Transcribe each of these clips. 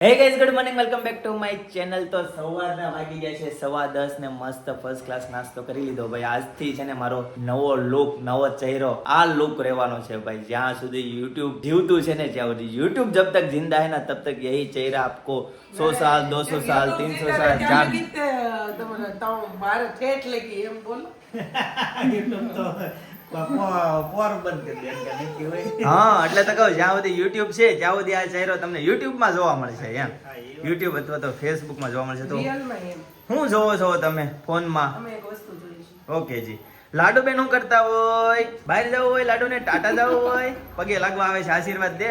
Hey guys good morning welcome back to my channel તો સવારના વાગી ગયા છે. સવા દસ ને મસ્ત ફર્સ્ટ ક્લાસ નાસ્તો કરી લીધો. ભાઈ આજથી છે ને મારો નવો લુક નવો ચહેરો આ લુક રહેવાનો છે ભાઈ. જ્યાં સુધી યુટ્યુબ જીવતું છે ને જ્યાં સુધી યુટ્યુબ જબ તક જિંદા હે ના તબ તક યહી ચહેરા આપકો સો સાલ દોસો સાલ તીન સો સાલ જાન. તમારા ઠેઠ લેગી એમ બોલો. હા એટલે તો કહું જ્યાં સુધી યુટ્યુબ છે ત્યાં સુધી આ ચહેરો તમને યુટ્યુબમાં જોવા મળશે એમ. યુટ્યુબ અથવા તો ફેસબુકમાં જોવા મળશે તો શું જોવો છો તમે ફોનમાં? અમે એક વસ્તુ જોઈશું ઓકે જી. લાડુ બેન હું કરતા હોય? બહાર જવું હોય લાડુ ને ટાટા જવું હોય? પગે લાગવા આવે છે આશીર્વાદ દે.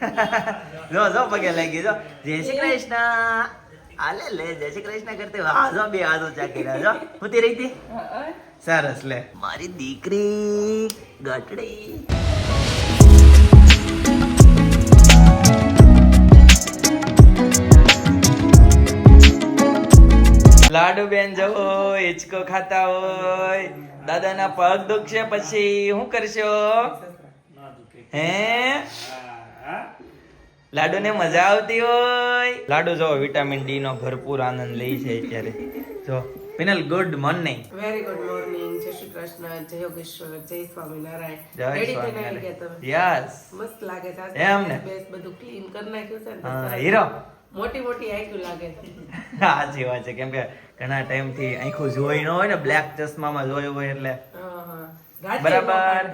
જો જો પગે લાગી જો. જય શ્રી કૃષ્ણ. આલે લે જય શ્રી કૃષ્ણ કરતે હા બે હાથ ચાકી રાજો પૂતી રહી હતી? સરસ લે. મારી દીકરી ગટડી. લાડુ બેન જવો હિચકો ખાતા હોય. દાદાના પગ દુખશે પછી. શું કરશો? હે. લાડુ ને મજા આવતી હોય. લાડુ જો વિટામિન ડી નો ભરપૂર આનંદ લે છે અત્યારે. જો Pinal good morning very good morning જય શ્રી કૃષ્ણ. જય યોગેશ્વર. જય સ્વામિનારાયણ. જય સ્વામિનારાયણ. યસ મસ્ત લાગે છે. એમ ને? બેસ બધું ક્લીન કરી નાખ્યું છે હા, હીરો. મોટી મોટી આંખ્યું લાગે સાચી વાત છે. કેમ કે ઘણા ટાઈમથી આંખું જોઈ ન હોય ને બ્લેક ચશ્મામાં જોયું હોય એટલે. હા, હા. બરાબર.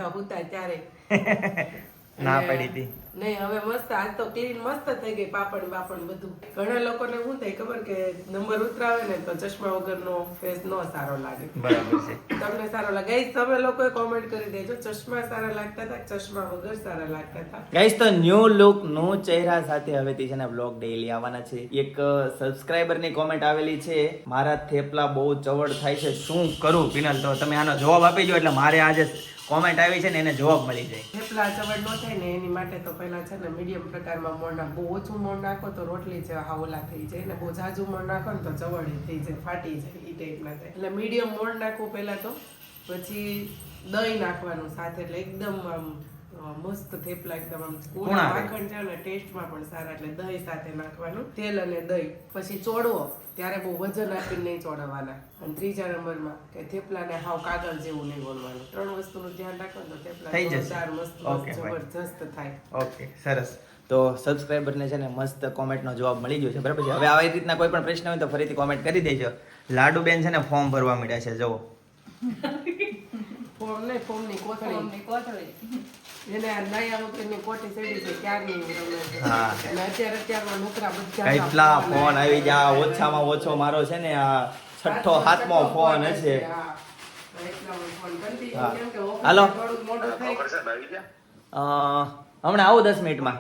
ના પડી હતી. નહીં હવે મસ્ત આજ તો ક્લીન મસ્ત થઈ ગઈ પાપડ બાપડ બધું. ઘણા લોકોને શું થાય ખબર કે નંબર ઉતરાવે ને તો ચશ્મા વગરનો ફેસ નો સારો લાગે. બરાબર છે. તમને સારો લાગે. Guys, તમે લોકોએ કોમેન્ટ કરી દેજો ચશ્મા સારા લાગતા હતા ચશ્મા વગર સારા લાગતા હતા? ગાઈસ તો ન્યુ લુક નો ચહેરા સાથે હવેથી છે ને બ્લોગ ડેઈલી આવવાના છે. એક સબસ્ક્રાઇબરની કોમેન્ટ આવેલી છે મારા થેપલા બહુ ચવડ થાય છે શું કરું? પિનલ તો તમે આનો જવાબ આપી દો એટલે મારે આજે કોમેન્ટ આવી છે ને એને જવાબ મળી જાય. થેપલા ચવડ નો થાય ને એની માટે તો પહેલા છે ને મીડિયમ પ્રકારમાં મોણ નાખ બહુ ઓછું મોણ નાખો તો રોટલી જેવા હાવલા થઈ જાય ને બહુ ઝાઝું મોણ નાખો ને તો ચવડી થઈ જાય ફાટી જાય એ ટાઈપના થાય. એટલે મીડિયમ મોણ નાખવું પહેલાં તો પછી દહીં નાખવાનું સાથે એટલે એકદમ આમ મસ્ત થેપલા એકદમ આમ કોણ માખણ છે ને ટેસ્ટમાં પણ સારા. એટલે દહીં સાથે નાખવાનું તેલ અને દહીં. પછી ચોળવો. ત્યારે બહુ વજન આપીને નહીં ચોળવવાના અને ત્રીજા નંબરમાં કે થેપલાને હાવ કાગળ જેવું નહીં બોલવાનું. ત્રણ વસ્તુનું ધ્યાન રાખો ને તો થેપલા થઈ જશે. મસ્ત. જબરજસ્ત થાય. ઓકે સરસ. તો સબસ્ક્રાઈબરને છે ને મસ્ત કોમેન્ટનો જવાબ મળી ગયો છે બરાબર છે? હવે આવી રીતના કોઈ પણ પ્રશ્ન હોય તો ફરીથી કોમેન્ટ કરી દેજો. લાડુ બેન છે ને ફોર્મ ભરવા મળ્યા છે જુઓ. ફોર્મ નહીં ફોર્મની કોથળી. એને કેટલા ફોન આવી ગયા ઓછામાં ઓછો મારો છે ને આ છઠ્ઠો સાતમો ફોન હશે. હાલો. હમણાં આવું દસ મિનિટમાં.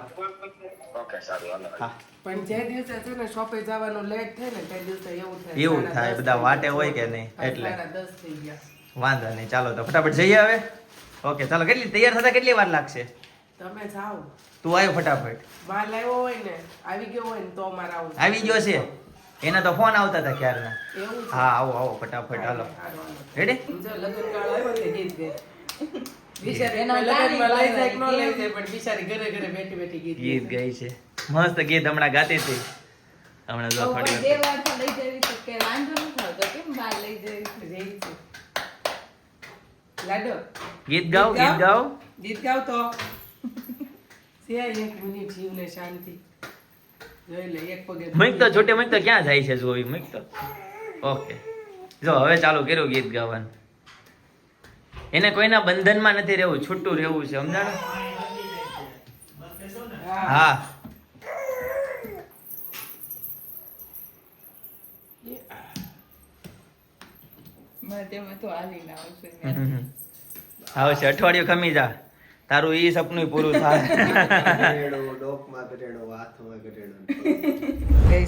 માં પણ જે દિવસે છે ને શોપે જવાનું લેટ થાય ને તે દિવસે એવું થાય. એવું થાય બધા વાટે હોય કે નહીં એટલે. વાંધો નહીં ચાલો તો ફટાફટ જઈએ હવે. ઓકે ચાલો કેટલી તૈયાર થતા કેટલી વાર લાગશે? તમે જાઓ. તું આવ્યો ફટાફટ. માલ લાવ્યો હોય ને આવી ગયો હોય ને તો અમારે આવું આવી ગયો છે? એના તો ફોન આવતા હતા ક્યારના? હા આવો આવો ફટાફટ હાલો. રેડી જો આવ્યો ને ગીત ગાય. બિચારી એનો લગ્નમાં લઈ જાય ન લઈ જાય, પણ બિચારી ઘરે ઘરે બેઠી બેઠી ગીત ગીત ગાય. છે. મસ્ત ગીત હમણાં ગાતી હતી. હમણાં જો થોડી વાર વાર લઈ જવી કે વાંધો નથી આવતો. કેમ બહાર લઈ જવી છે. લાડો. ગીત ગાઓ ગીત ગાઓ? ગીત ગાવ તો. સિયા એક મિનિટ જીવને શાંતિ. જોઈ લે એક પગે મઈક તો છોટે મઈક તો ક્યાં જાય છે જોવી મઈક તો. ઓકે. જો હવે ચાલુ કર્યું ગીત ગાવાનું. એને કોઈના બંધનમાં નથી રહેવું છૂટું રહેવું છે સમજાણું? હા હા મધ્યમાં તો હાલીને આવશે અઠવાડિયું ખમી જા. તારું ઈ સપનું પૂરું થાય.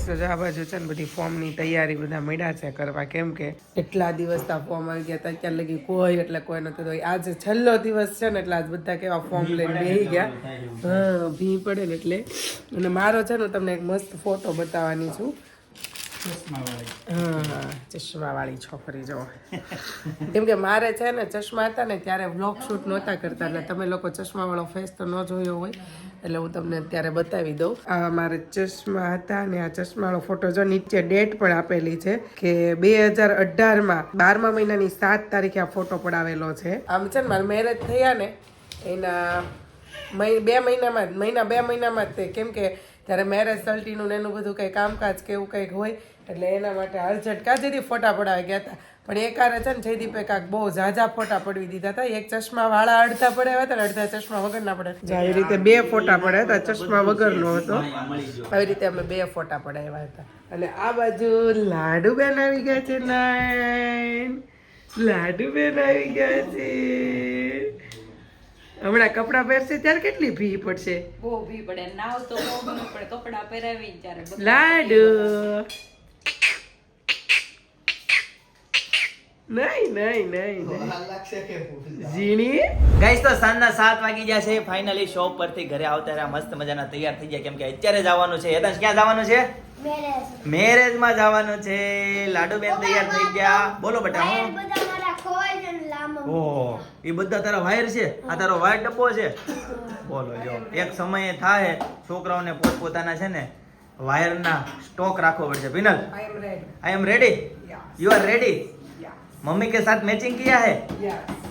તો આ બાજુ છે ને બધી ફોર્મની તૈયારી બધા મળ્યા છે કરવા. કેમ કે એટલા દિવસ તા ફોર્મ આવી ગયા તા. અત્યાર લગી કોઈ એટલે કોઈ નતું તો આજે છેલ્લો દિવસ છે ને એટલે આજ બધા કેવા ફોર્મ લઈને બેસી ગયા. હા ભી પડે ને એટલે. અને મારો છે ને હું તમને એક મસ્ત ફોટો બતાવવાની છું. હા, ચશ્મા વાળી છોકરી જો. કેમ કે મારે છે ને ચશ્મા હતા ને ત્યારે વ્લોગ શૂટ નહોતા કરતા, એટલે તમે લોકો ચશ્મા વાળો ફેસ તો ન જોયો હોય, એટલે હું તમને અત્યારે બતાવી દઉં. આ મારે ચશ્મા હતા ને આ ચશ્માવાળો ફોટો જો નીચે ડેટ પણ આપેલી છે કે બે હજાર અઢારમાં, બારમા મહિનાની સાત તારીખે આ ફોટો પડાવેલો છે. આમ છે ને મારા મેરેજ થયા ને, એના બે મહિનામાં મહિના, બે મહિનામાં જ તે, કેમ કે ત્યારે મેરેજ સલ્ટીનું ને એનું બધું કંઈ કામકાજ કે એવું કંઈક હોય એટલે એના માટે અર્જન્ટ કાજેથી ફોટા પડાવી ગયા હતા. પણ એકારે કારે છે ને જયદીપે કાંક બહુ ઝાઝા ફોટા પડવી દીધા હતા. એક ચશ્મા વાળા અડધા પડ્યા હતા અડધા ચશ્મા વગરના પડે આવી રીતે બે ફોટા પડ્યા હતા. ચશ્મા વગરનો હતો. આવી રીતે અમે બે ફોટા પડાવ્યા હતા. અને આ બાજુ લાડુ બેન આવી ગયા છે નાઈન લાડુ બેન આવી ગયા છે. હમણાં કપડાં પહેરશે ત્યારે કેટલી ભી પડશે? બહુ ભી પડે. નાવ તો બહુ પણ પડે. કપડા પહેરાવી ત્યારે લાડુ. નહીં નહીં નહીં ઝીણી? ગાઈસ તો સાંજના સાત વાગી ગયા છે. ફાઇનલી શોપ પરથી ઘરે આવતા રહ્યા. મસ્ત મજાના તૈયાર થઈ ગયા. કેમ કે અત્યારે જવાનું છે. હેતાંશ ક્યાં જવાનું છે? મેરેજમાં જવાનું છે. લાડુ બેન તૈયાર થઈ ગયા. બોલો બેટા હું. ઓહ એ બધા તારા વાયર છે? આ તારો વાયર ડબ્બો છે? બોલો જો એક સમયે થાય છોકરાઓને પોતપોતાના છે ને વાયરના સ્ટોક રાખવો પડશે. Pinal I am ready I am ready you are ready mummy के साथ मैचिंग किया है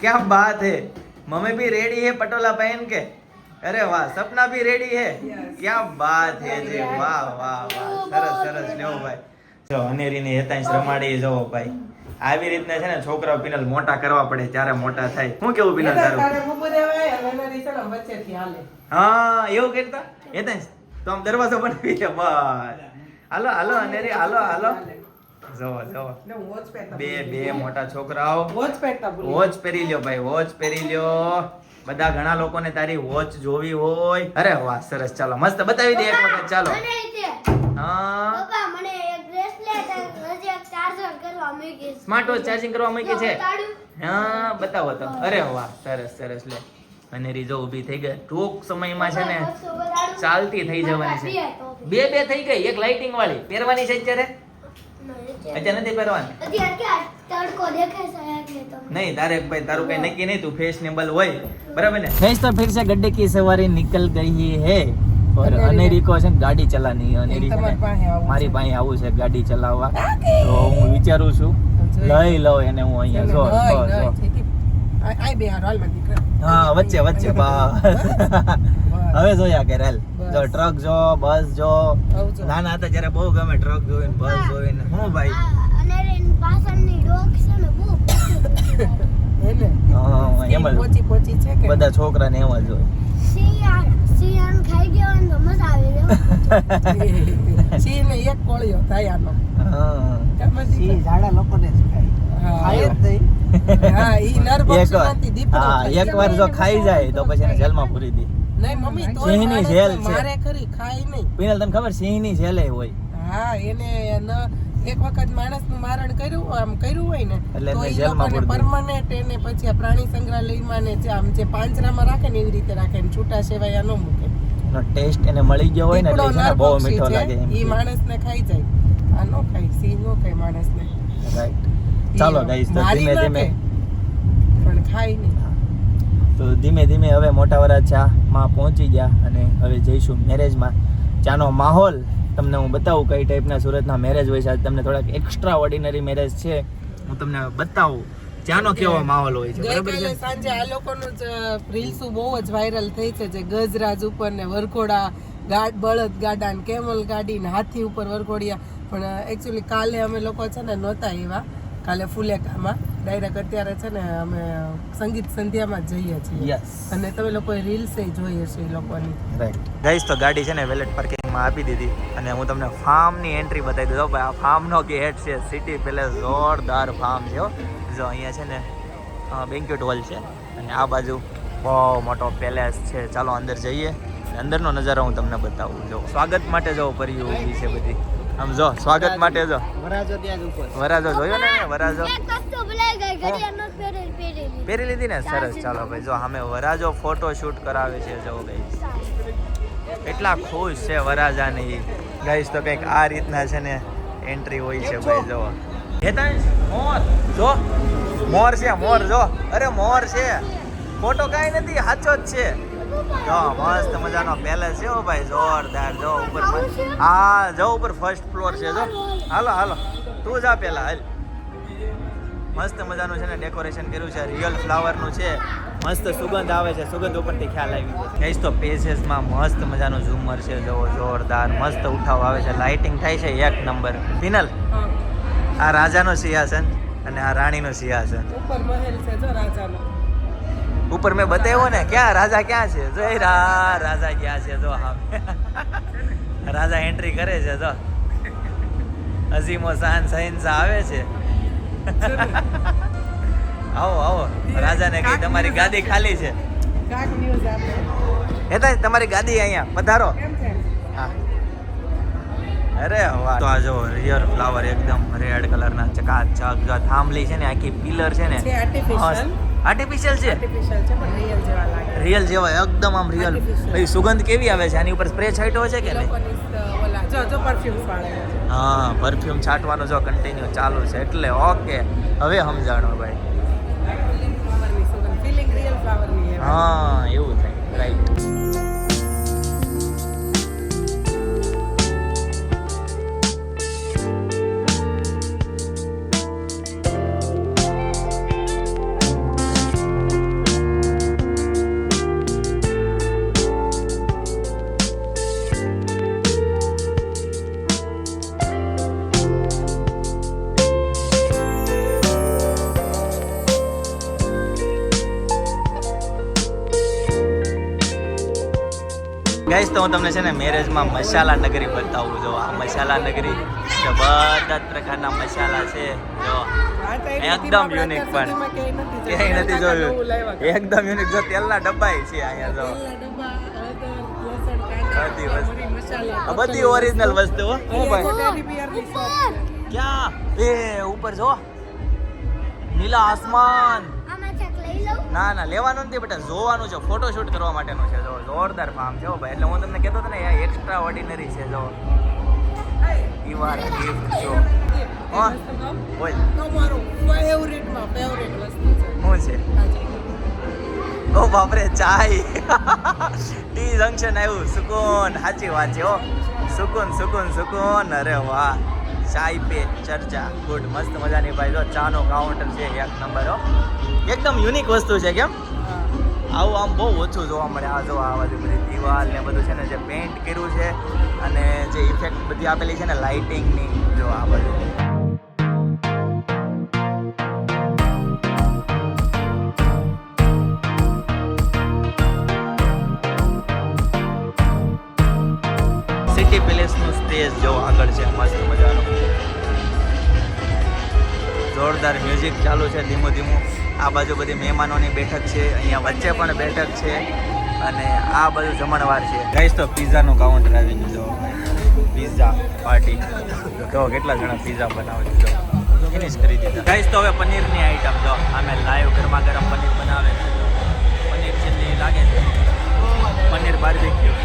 क्या बात है मम्मी भी रेडी है पटोला पहन के अरे वाह सपना भी रेडी है क्या बात है जी વાહ વાહ વાહ સરસ સરસ લ્યો ભાઈ જો અનેરીની હેતાંશ રમાડી જો ભાઈ આવી રીતના છે ને છોકરાઓ પિનલ મોટા કરવા પડે ત્યારે મોટા થાય શું કેવું પિનલ તારું તારે બપોરે હોય અને એના રીતે ને વચ્ચેથી હાલે હા એવું કરતા હેતાંશ તો આમ દરવાજો બનાવી દે બસ હાલો હાલો અનેરી હાલો હાલો જો જો બે બે મોટા છોકરાઓ. વોચ પહેરતા વોચ પહેરી લ્યો ભાઈ વોચ પહેરી લ્યો. બધા ઘણા લોકોને તારી વોચ જોવી હોય. અરે વાહ સરસ. ચાલો મસ્ત. બતાવી દે એક વખત. ચાલો. હા. સ્માર્ટ વોચ ચાર્જિંગ કરવા મૂકી છે? હા બતાવો તો અરે વાહ સરસ સરસ. લે. અને રીઝો ઊભી થઈ ગઈ. ટૂંક સમયમાં છે ને ચાલતી થઈ જવાની છે. બે બે થઈ ગઈ એક લાઇટિંગ વાળી. પહેરવાની છે અત્યારે? અત્યારે નથી પહેરવાની नहीं तारे भाई तारू कहीं नक्की नहीं तू फैशनेबल હોય બરાબર ને ફેસ તો फिर से गड्ढे की सवारी निकल गई है और અનેરી કો છે ને ગાડી ચલાવવાની અનેરી છે તમારી પાસે ને આવું મારી પાસે આવું છે ગાડી ચલાવવા તો હું વિચારું છું લઈ લઉં એને હું અહીંયા જો જો, જો બે દીકરા. હા વચ્ચે વચ્ચે હવે જોયા કે રેલ જો ટ્રક જો બસ જો. નાના હતા જ્યારે બહુ ગમે ટ્રક જોઈને બસ જોઈને. હું ભાઈ? એને હા, એમ જ. પોચી પોચી છે કે? બધા છોકરાને એમ જ હોય. સિંહ ને એક કોળિયો થાય આનો. હા. ખબર ઝાડા લોકોને જ ખાય. હા, ખાય જ એ- નહીં હા ઈ નર એક પક્ષીમાંથી દીપડો હા ખાય. એક વાર જો ખાઈ જાય તો પછી એને જેલમાં પૂરી દી. નહીં મમ્મી તોય સિંહની જેલ છે. છે. મારે ખરી ખાય નહીં. પિનલ તને ખબર સિંહની જેલે હોય? હા એને એક વખત માણસનું મારણ કર્યું આમ કર્યું હોય ને તો એને લોકોને પરમાનન્ટ એને પછી આ પ્રાણી સંગ્રહાલયમાં ને જે આમ જે પાંજરામાં રાખે ને એવી રીતે રાખે ને છૂટા સેવાયા ન મૂકે. એનો ટેસ્ટ એને મળી ગયો હોય ને એટલે ને બહુ મીઠો લાગે છે, માણસને ખાઈ જાય. આ નો ખાય સિંહ નો ખાય માણસને. રાઈટ ચાલો ગાઈસ તો ધીમે ધીમે પણ ખાઈ નહીં. તો ધીમે ધીમે હવે મોટા વરાછા માં પહોંચી ગયા અને હવે જઈશું મેરેજમાં. ચાનો માહોલ તમને હું બતાવું કઈ ટાઈપના સુરતના મેરેજ હોય છે. આજે તમને થોડાક એક્સ્ટ્રા ઓર્ડિનરી મેરેજ છે. હું તમને બતાવું ત્યાંનો કેવો માહોલ હોય છે. બરાબર છે? સાંજે આ લોકોનું જ રીલ્સો બહુ જ વાયરલ થઈ છે જે ગજરાજ ઉપર ને વરઘોડા ગાડ બળદ ગાડા ને કેમલ ગાડી ને હાથી ઉપર વરઘોડિયા. પણ એકચ્યુઅલી કાલે અમે લોકો છે ને નહોતા એવા. કાલે ફુલેકામાં. ડાયરેક્ટ અત્યારે છે ને અમે સંગીત સંધ્યામાં જઈએ છીએ. અને તમે લોકોએ રીલ્સ જોઈએ છે એ લોકોની. રાઈટ ગાઈસ તો ગાડી છે ને વેલેટ પાર્કિંગમાં આપી દીધી અને હું તમને ફાર્મની એન્ટ્રી બતાવી દીધો ભાઈ આ ફાર્મનો ગેટ છે. સિટી પેલેસ જોરદાર ફાર્મ છે જો અહીંયા છે ને બેન્ક્યુટ હોલ છે. અને આ બાજુ બહુ મોટો પેલેસ છે. ચાલો અંદર જઈએ. અંદરનો નજારો હું તમને બતાવું. જો સ્વાગત માટે જો પરી ઊભી છે બધી. આમ જો સ્વાગત માટે જો. વરાજો ત્યાં ઉપર. વરાજો જોયો ને વરાજો? પહેરી લીધી ને? સરસ ચાલો ભાઈ જો અમે વરાજો ફોટો શૂટ કરાવે છે જો ભાઈ. એટલા ખુશ છે વરાજાની. ગાઈસ તો કંઈક આ રીતના છે ને એન્ટ્રી હોય છે ભાઈ જો. હેતાંશ મોર જો. મોર છે મોર જો. અરે મોર છે. ફોટો કાંઈ નથી સાચો જ છે. જો મસ્ત મજાનો પેલેસ છે હો ભાઈ જોરદાર. જો ઉપર હા જો ઉપર ફર્સ્ટ ફ્લોર છે જો. હાલો હાલો. તું જા પેલા હાલ. મસ્ત મજાનું છે ને ડેકોરેશન કર્યું છે. રિયલ ફ્લાવરનું છે. મસ્ત સુગંધ આવે છે. સુગંધ ઉપરથી ખ્યાલ આવી કહીશ તો પેસેસમાં મસ્ત મજાનું ઝુમર છે. જો જોરદાર. મસ્ત ઉઠાવ આવે છે. લાઇટિંગ થાય છે એક નંબર ફિનલ આ રાજાનો સિંહાસન અને આ રાણીનો સિંહાસન. ઉપર મહેલ છે જો રાજાનો. ઉપર મેં બતાવ્યો ને ક્યાં? રાજા ક્યાં છે? જો રા રાજા ક્યાં છે? જો હા. રાજા એન્ટ્રી કરે છે જો. અઝીમો શાન સહિંસા આવે છે. આવો આવો. રાજાને કહી તમારી ગાદી ખાલી છે. હેતા તમારી ગાદી અહીંયા પધારો. હા. અરે વાહ. તો આ જો રિયર ફ્લાવર એકદમ રેડ કલરના ચકાચક જો થાંભલી છે ને આખી પિલર છે ને artificial. આર્ટિફિશિયલ છે? આર્ટિફિશિયલ છે પણ રિયલ જેવા લાગે. રિયલ જેવા એકદમ આમ રિયલ. ભાઈ સુગંધ કેવી આવે છે? આની ઉપર સ્પ્રે છાંટ્યો છે કે નહીં? જો જો હા પરફ્યુમ છાંટવાનો જો કન્ટિન્યુ ચાલુ છે એટલે ઓકે. હવે સમજાણો ભાઈ. હા એવું થાય. રાઈટ તો હું તમને છે ને મેરેજમાં મસાલા નગરી બતાવું જો આ મસાલા નગરી તો બધા જ પ્રકારના મસાલા છે જો. એકદમ યુનિક પણ. ક્યાંય નથી જોયું. એકદમ યુનિક જો તેલના ડબ્બાય છે અહીંયા જો. બધી વસ્તુ. બધી ઓરિજિનલ વસ્તુ હો. ક્યાં? એ ઉપર જો. નીલા આસમાન. ના ના, લેવાનું નથી, બેટા જોવાનું છે. ફોટોશૂટ કરવા માટેનું છે, જો, જોરદાર ફાર્મ છે ભાઈ. એટલે હું તમને કહેતો હતો ને એક્સ્ટ્રા ઓર્ડિનરી છે, જો. ઈવાર ગિફ્ટ જો બોલ તમારું favorite માં favorite વસ્તુ છે શું છે? ઓ બાપરે, ચાય. ટી જંક્શન આવ્યું. સુકૂન, સાચી વાત છે, હો. સુકૂન સુકૂન સુકૂન. અરે વાહ. ચાય પે ચર્ચા. ગુડ મસ્ત મજાની ભાઈ, જો ચાનો કાઉન્ટર છે, એક નંબર હો. એકદમ યુનિક વસ્તુ છે કેમ? આવું આમ બહુ ઓછું જોવા મળે આ જો આ બધી બધી દિવાલ ને બધું છે ને જે પેન્ટ કર્યું છે અને જે ઇફેક્ટ બધી આપેલી છે ને લાઇટિંગની જો આ બધું સિટી પેલેસનું સ્ટેજ જો આગળ છે મસ્ત મજાનું. જોરદાર મ્યુઝિક ચાલુ છે આ બાજુ બધી મહેમાનોની બેઠક છે અહીંયા વચ્ચે પણ બેઠક છે અને આ બાજુ જમણવાર છે. ગઈશ તો પિઝાનું કાઉન્ટર આવી દીધો. પીઝા પાર્ટી જો કેટલા જણા પિઝા બનાવે છે ફિનિશ કરી દીધા ગઈશ તો હવે પનીરની આઈટમ જો અમે લાઈવ ગરમા ગરમ પનીર બનાવે છે. પનીર ચીલી લાગે છે. પનીર બાર્બીક્યુ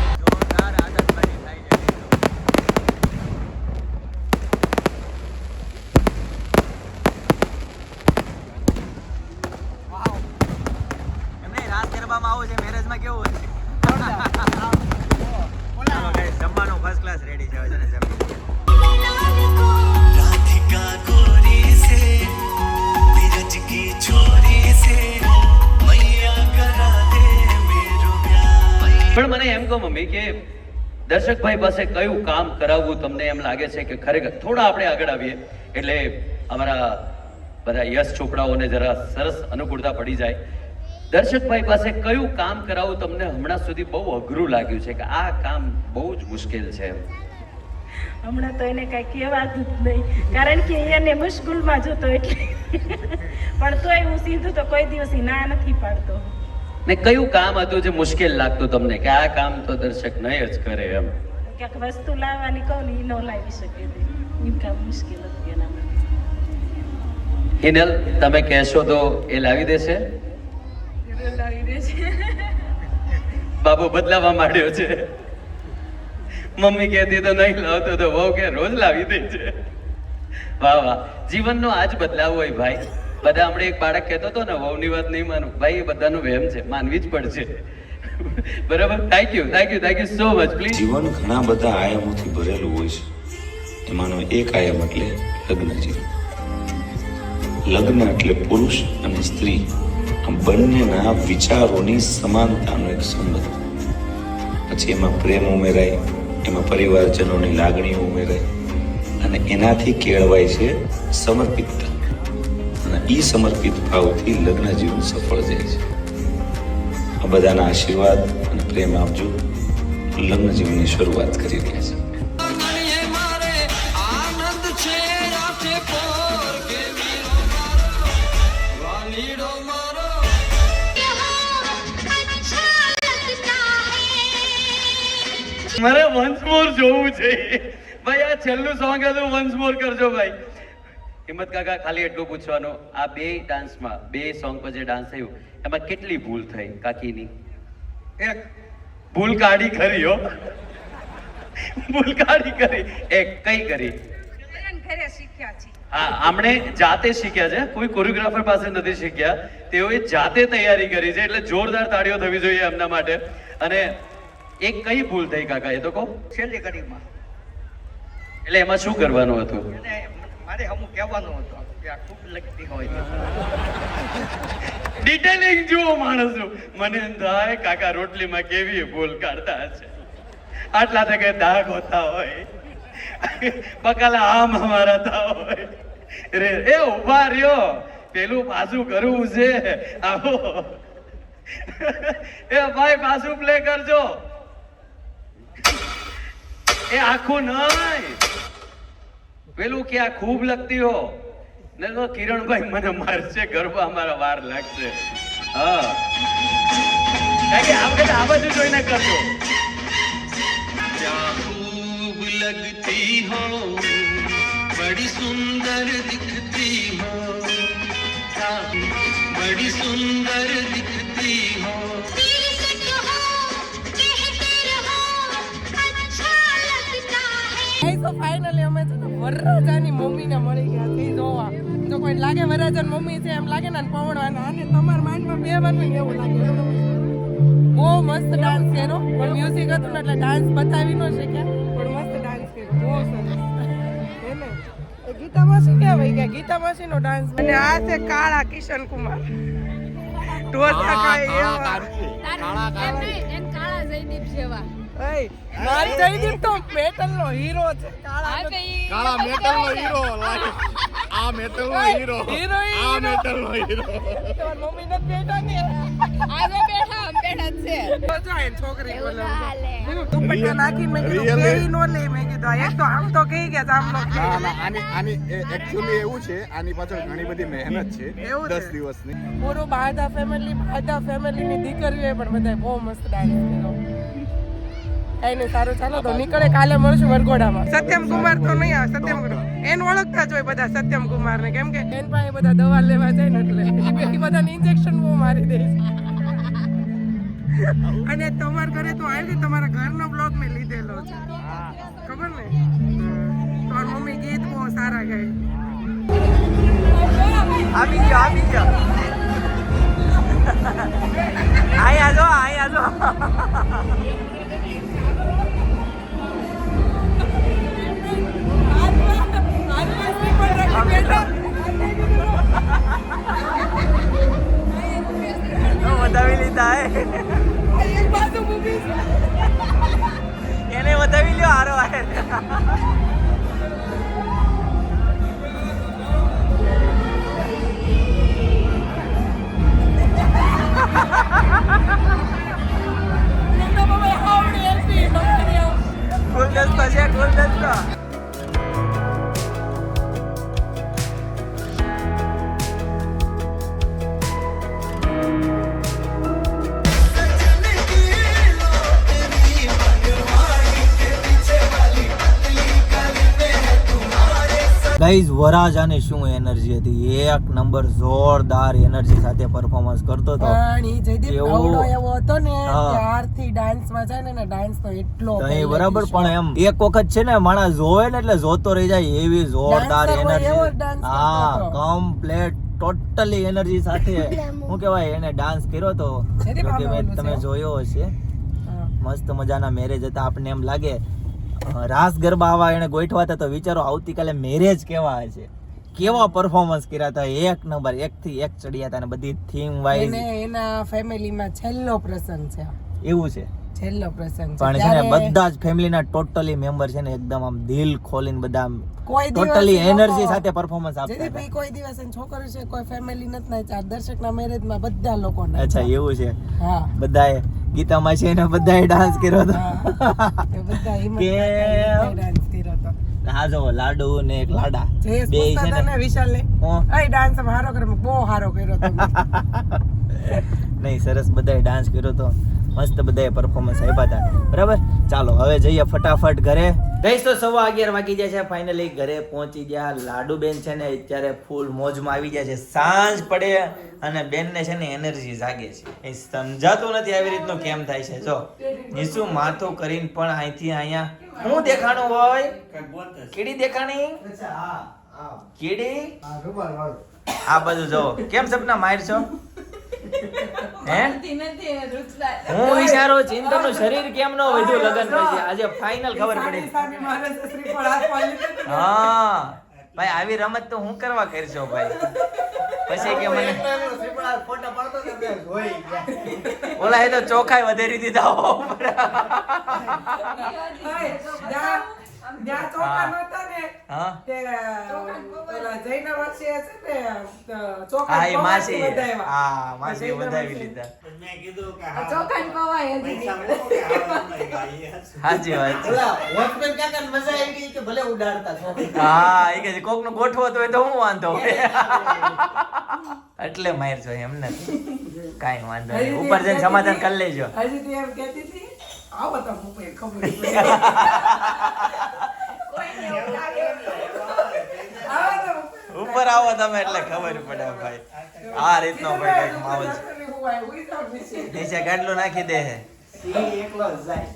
દર્શકભાઈ પાસે કયું કામ કરાવવું તમને એમ લાગે છે કે ખરેખર થોડા આપણે આગળ આવીએ? એટલે અમારા બધા યશ છોકરાઓને જરા સરસ અનુકૂળતા પડી જાય. દર્શકભાઈ પાસે કયું કામ કરાવવું તમને હમણાં સુધી બહુ અઘરું લાગ્યું છે કે આ કામ બહુ જ મુશ્કેલ છે હમણાં તો એને કાંઈ કહેવાતું જ નહીં. કારણ કે એને મુશ્કેલમાં જતો એટલે. પણ તોય હું સીધું તો કોઈ દિવસ ના નથી પાડતો. ને કયું કામ હતું જે મુશ્કેલ લાગતું તમને? કે આ કામ તો દર્શક નહીં જ કરે એમ? ક્યાંક વસ્તુ લાવવાની કહું ને ઈ ન લાવી શકે તે. ઈ કામ મુશ્કેલ હતી એના માટે હિનલ તમે કહેશો તો એ લાવી દેશે? લાવી દે છે બાબુ બદલાવા માંડ્યો છે. મમ્મી કહેતી તો નહીં લાવતો તો વહુ કે રોજ લાવી દે છે. વાહ વાહ. જીવનનો આજ બદલાવ હોય ભાઈ. બધા હમણાં એક બાળક કહેતો હતો ને વહુની વાત નહીં માનું. ભાઈ એ બધાનું વહેમ છે. માનવી જ પડશે. બરાબર? Thank you thank you thank you so much please જીવન ઘણા બધા આયામોથી ભરેલું હોય છે. એમાંનો એક આયામ એટલે લગ્ન જીવન. લગ્ન એટલે પુરુષ અને સ્ત્રી. બંનેના વિચારોની સમાનતાનો એક સંબંધ. પછી એમાં પ્રેમ ઉમેરાય, એમાં પરિવારજનોની લાગણીઓ ઉમેરાય, અને એનાથી કેળવાય છે સમર્પિતતા. અને એ સમર્પિત ભાવથી લગ્ન જીવન સફળ જાય છે. આ બધાના આશીર્વાદ અને પ્રેમ આપજો. લગ્ન જીવનની શરૂઆત કરી રહ્યા છે. મારે વન્સ મોર જોવું છે. ભાઈ, આ છેલ્લું સોંગ હતું વન્સ મોર કરજો ભાઈ. હિંમત કાકા, ખાલી એટલું પૂછવાનું, આ બે ડાન્સમાં બે સોંગ પર જે ડાન્સ થયું. એમાં કેટલી ભૂલ થઈ કાકીની? એક. ભૂલ કાઢી ખરી હો. ભૂલ કાઢી કરી. એક કઈ કરી? હા આમણે જાતે શીખ્યા છે. કોઈ કોરિયોગ્રાફર પાસે નથી શીખ્યા. તેઓએ જાતે તૈયારી કરી છે એટલે જોરદાર તાળીઓ થવી જોઈએ એમના માટે. અને એક કઈ ભૂલ થઈ કાકા એ તો કહો. છેલ્લી કડીમાં. એટલે એમાં શું કરવાનું હતું? મારે અમુક કહેવાનું હતું કે આ ખૂબ લગતી હોય છે. ડિટેલિંગ જુઓ માણસનું મને એમ થાય, કાકા, રોટલીમાં કેવી ભૂલ કાઢતા હશે? આટલા તકે દાગ હોતા હોય. પકાલા આમ અમારા હોય. રે, એ ઊભા રહ્યો. પેલું પાછું કરવું છે. આવો. એ ભાઈ પાછું પ્લે કરજો. એ આખું નહીં. પેલું કે આ ખૂબ લગતી હો. કિરણભાઈ, મને મારશે, ગરબા અમારા વાર લાગશે. આ વખતે આ બાજુ જોઈને લગતી હો, બડી સુંદર દીખતી હો. બડી સુંદર છે વરરાજાની મમ્મીને મળી ગયા છે જોવા. જો કોઈ લાગે વરરાજાની મમ્મી છે એમ લાગે ને પવડવાના અને તમારા માઇન્ડમાં બેવાનું એવું લાગે. બહુ મસ્ત ડાન્સ કર્યો પણ મ્યુઝિક હતું ને એટલે ડાન્સ બતાવી ન શક્યા. પણ મસ્ત ડાન્સ કર્યો બહુ સરસ. ગીતા માસી ક્યાં વહી ગયા? ગીતા માસી નો ડાન્સ અને આ છે કાળા કિશન કુમાર. ઢોસા ખાય એવા. એય, મારી જયદીપ તો મેટલ નો હીરો છે. કાળા કાળા મેટલ નો હીરો આ મેટલ નો હીરો હીરો આ મેટલ નો હીરો તમારી મમ્મી નથી બેઠા ને? આજે બેઠા આમ બેઠા છે. તો છોકરી બોલે. દુપટ્ટા નાખીને મેં કીધું કેરી નો લે મેં કીધું એક તો આમ તો કહી ગયા આમ. ના, આની આની એકચ્યુઅલી એવું છે આની પાછળ ઘણી બધી મહેનત છે. એવું છે? દસ દિવસની. પૂરું બાધા ફેમિલી બાધા ફેમિલી ની દીકરીઓએ પણ બધાય બહુ મસ્ત ડાન્સ કર્યો. કઈ નહીં સારું ચાલો તો નીકળે કાલે મળશું વરઘોડામાં. સત્યમ કુમાર તો નહીં આવે સત્યમ એને ઓળખતા જ હોય બધા સત્યમ કુમાર ને કેમ કે એન પાસે બધા દવા લેવા જાય ને એટલે એ બધાને ઇન્જેક્શન બહુ મારી દે અને તમારા ઘરે તો આવી તમારા ઘરનો બ્લોગ મેં લીધેલો છે. ખબર ને? તમારી મમ્મી ગીત બહુ સારા ગાય. આવી ગયો આવી ગયો. આયા જો આયા જો. વધાવી લીધા એને વધાવી લ્યો હારો આય ગુલદસ્તો ગાઈઝ વરાજાની શું એનર્જી હતી? એક નંબર જોરદાર એનર્જી સાથે પરફોર્મન્સ કરતો હતો. પણ જયદીપ એવો હતો ને. ત્યારથી ડાન્સમાં છે ને ડાન્સ તો એટલો બરાબર પણ એમ એક વખત છે ને માણસ જોવે ને એટલે જોતો રહી જાય એવી જોરદાર એનર્જી હા હતો. કમ્પ્લેટ ટોટલી એનર્જી સાથે. હું કહેવાય એને ડાન્સ કર્યો તો. શેરી જો કે પામાં મેં તમે જોયો હશે. મસ્ત મજાના મેરેજ હતા આપણને એમ લાગે રાસ ગરબા આવા એને ગોઠવા હતા તો વિચારો આવતીકાલે મેરેજ કેવા હશે? કેવા પરફોર્મન્સ કર્યા હતા? એક નંબર એક થી એક ચડ્યા હતા અને બધી થીમ વાઇઝ એના ફેમિલીમાં છેલ્લો પ્રસંગ છે. એવું છે? છેલ્લો પ્રસંગ છે. પણ છે ને બધા જ ફેમિલીના ટોટલી મેમ્બર છે ને એકદમ આમ દિલ ખોલીને બધા કોઈ ટોટલી એનર્જી સાથે પરફોર્મન્સ આપતા હતા. ભાઈ કોઈ દિવસ એન છોકરો છે કોઈ ફેમિલી નથી ના દર્શકના મેરેજમાં બધા લોકો અચ્છા એવું છે. હા. બધાએ ગીતામાં છે ને બધાએ ડાન્સ કર્યો હતો. બધા? ડાન્સ કર્યો હતો. જો લાડુ ને એક લાડા. બે છે ને. ને ને ડાન્સ હારો કર્યો બહુ હારો કર્યો હતો. નહીં સરસ બધાએ ડાન્સ કર્યો હતો મસ્ત બધાએ પરફોર્મન્સ આપ્યા હતા. બરાબર? ચાલો હવે જઈએ ફટાફટ ઘરે. ગઈશ તો સવા અગિયાર વાગી જાય છે ફાઇનલી ઘરે પહોંચી ગયા. લાડુબેન છે ને અત્યારે ફૂલ મોજમાં આવી જાય છે. સાંજ પડે અને બેનને છે ને એનર્જી જાગે છે. એ સમજાતું નથી આવી રીતનું કેમ થાય છે. જો નીસુ માથું કરીને પણ અહીંથી અહીંયા શું દેખાણું હોય? કેડી દેખાણી? કેડી? આ બધું જો કેમ સપના માર છો? હે? વિચારું ચિંતનનું શરીર કેમ ન વધ્યું લગન પછી? આજે ફાઇનલ ખબર પડી. હા. ભાઈ આવી રમત તો હું કરવા કરશો ભાઈ? પછી કે મને ઓલા એ તો ચોખાઈ વધારી દીધા હો. ને, તે, જૈના છે ને, એ હા કે કોકનું ગોઠવો તો એ તો હું વાંધો એટલે માર એમને. એમ નથી કાંઈ વાંધો નહીં. ઉપર જઈને સમાધાન કરી લેજો. હજી તું એમ કહેતી હતી, આવો તો પપ્પાએ ખબર. ઉપર આવો તમે એટલે ખબર પડે ભાઈ આ રીતનો ભાઈ કંઈક માહોલ છે નીચે. નીચે નાખી દે હે જાય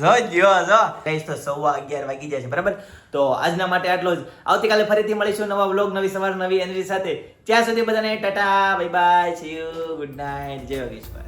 જો જો જો કઈશ તો સવા અગિયાર વાગી જાય છે બરાબર તો આજના માટે આટલો જ. આવતીકાલે ફરીથી મળીશું નવા વ્લોગ નવી સવાર નવી એનર્જી સાથે. ત્યાં સુધી બધાને tata bye bye see you good night જય યોગેશ્વર.